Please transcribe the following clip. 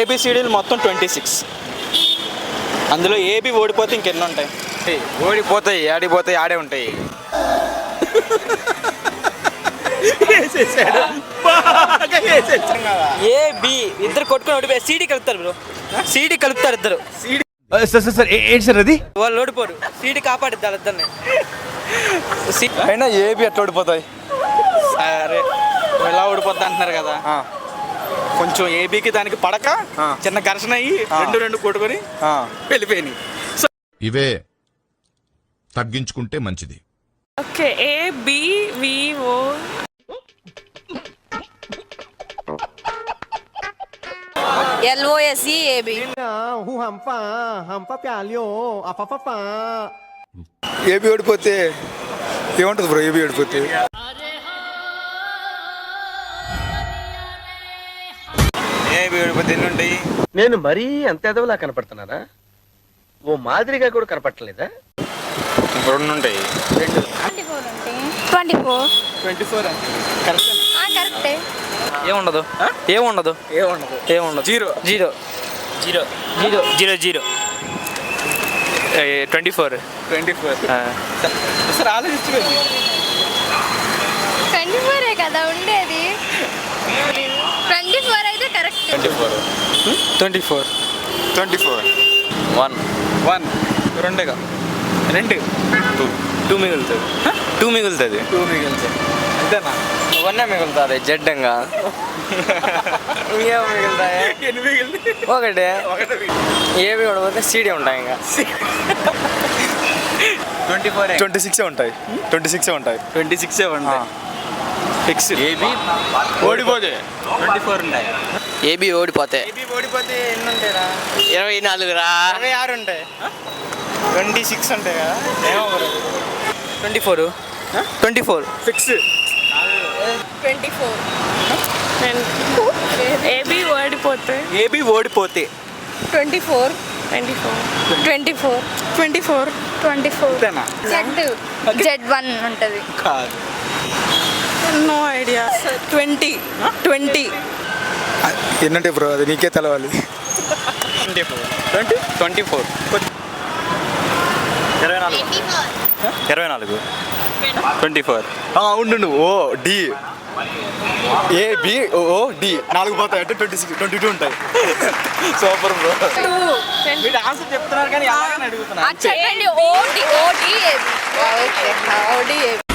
ఏబిసిడీలు మొత్తం twenty six అందులో ఏబి ఓడిపోతే ఇంకెన్ని ఉంటాయి? ఓడిపోతాయి ఆడిపోతాయి ఆడే ఉంటాయి. ఏ బి ఇద్దరు కొట్టుకొని ఓడిపోయి సీడీ కలుపుతారు బ్రో. సీడీ కలుపుతారు ఇద్దరు. సార్ సార్ సార్ ఏంటి సార్ అది? వాళ్ళు ఓడిపోరు. సీడీ కాపాడిద్దారు ఇద్దరిని. అయినా ఏబి ఎట్లా ఓడిపోతాయి? సరే. ఎలా ఓడిపోద్ది అంటున్నారు కదా. ఆ, కొంచెం ఏబికి దానికి పడక. చిన్న ఘర్షణ అయ్యి రెండు రెండు కొట్టుకొని ఆ. వెళ్ళిపోయినాయి. ఇవే తగ్గించుకుంటే మంచిది. Okay A B V O. L O S E AB. AB ఓడిపోతే ఏముంటుంది బ్రో? ఏబి ఓడిపోతే? ఉంటాయి నేను మరీ అంత ఎదవలా కనపడుతున్నానా? ఓ మాదిరిగా కూడా కనపడలేదా రెండు. ఉంటాయి twenty four twenty four. Twenty four correct కరెక్టే. ఏముండదు? ఏముండదు? ఏముండదు. ఏముండదు. Zero. Zero. Zero. Zero. Zero zero. Twenty four. Twenty four. Sir ఆలోచించుకోండి. ట్వంటీ ఫోరే కదా ఉండేది ట్వంటీ ఫోర్ అయితే correct twenty four twenty four. Twenty four. One. One. రెండేగా? రెండు. టూ. టూ మిగులుతుంది. టూ మిగులుతుంది. టూ మిగిలితే అంతేనా? వన్నే మిగులుతుంది జడ్డంగా. ఇంకేం మిగులుతాయి? ఒకటి. ఏవి ఓడిపోతే సీడీ ఉంటాయి ఇంకా. Twenty four. ట్వంటీ సిక్స్ ఉంటాయి. ట్వంటీ సిక్స్ ఉంటాయి. ట్వంటీ సిక్స్ ఉంటాయి. Fix AB? ఓడిపోతే? ట్వంటీ ఫోర్ ఉంటాయి. ఏబి ఓడిపోతే? ఏబి ఓడిపోతే ఎన్ని ఉంటాయిరా ఇరవై నాలుగు రా. ఇరవై ఆరు ఉంటాయి. ట్వంటీ సిక్స్ ఉంటాయి కదా? ఏమో twenty four? Twenty four. Fix twenty four. AB ఓడిపోతే? ఏబి ఓడిపోతే? Twenty four. Twenty four. Twenty four. Twenty four. Twenty four. Z. Z one ఉంటుంది. కాదు. No idea. ట్వంటీ. ట్వంటీ. ఎన్నంటే బ్రో అది నీకే తెలవాలి. Twenty four. Twenty? Twenty four. ఇరవై నాలుగు. ఇరవై నాలుగు. Twenty four. ఉండు O D. A B O D. నాలుగు పోతాయి. అంటే ట్వంటీ సిక్స్ ట్వంటీ టూ ఉంటాయి. Super bro. టూ మీరు ఆన్సర్ చెప్తున్నారు కానీ ఎలాగని అడుగుతున్నారు. చెప్పండి. ఓడి ఓడి ఏబి ఓకే. ఓడి